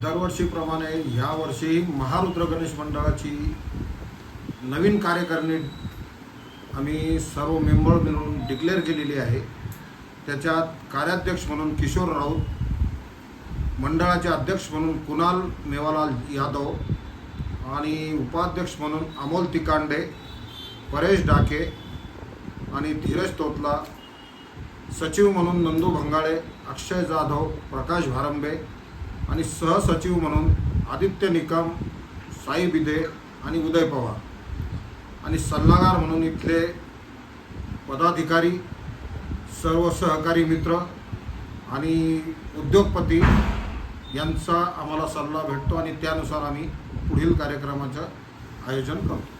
दरवर्षीप्रमाणे यावर्षी महारुद्र गणेश मंडळाची नवीन कार्यकारिणी आम्ही सर्व मेंबर मिळून डिक्लेअर केलेली आहे. त्याच्यात कार्याध्यक्ष म्हणून किशोर राऊत मंडळाचे अध्यक्ष म्हणून कुणाल मेवालाल यादव आणि उपाध्यक्ष म्हणून अमोल तिकांडे परेश डाके आणि धीरज तोतला सचिव म्हणून नंदू भंगाळे अक्षय जाधव प्रकाश भारंबे आणि सहसचिव म्हणून आदित्य निकम साई बिदे आणि उदय पवार. आणि सल्लागार म्हणून इथले पदाधिकारी सर्व सहकारी मित्र आणि उद्योगपती यांचा आम्हाला सल्ला भेटतो आणि त्यानुसार आम्ही पुढील कार्यक्रमाचं आयोजन करतो.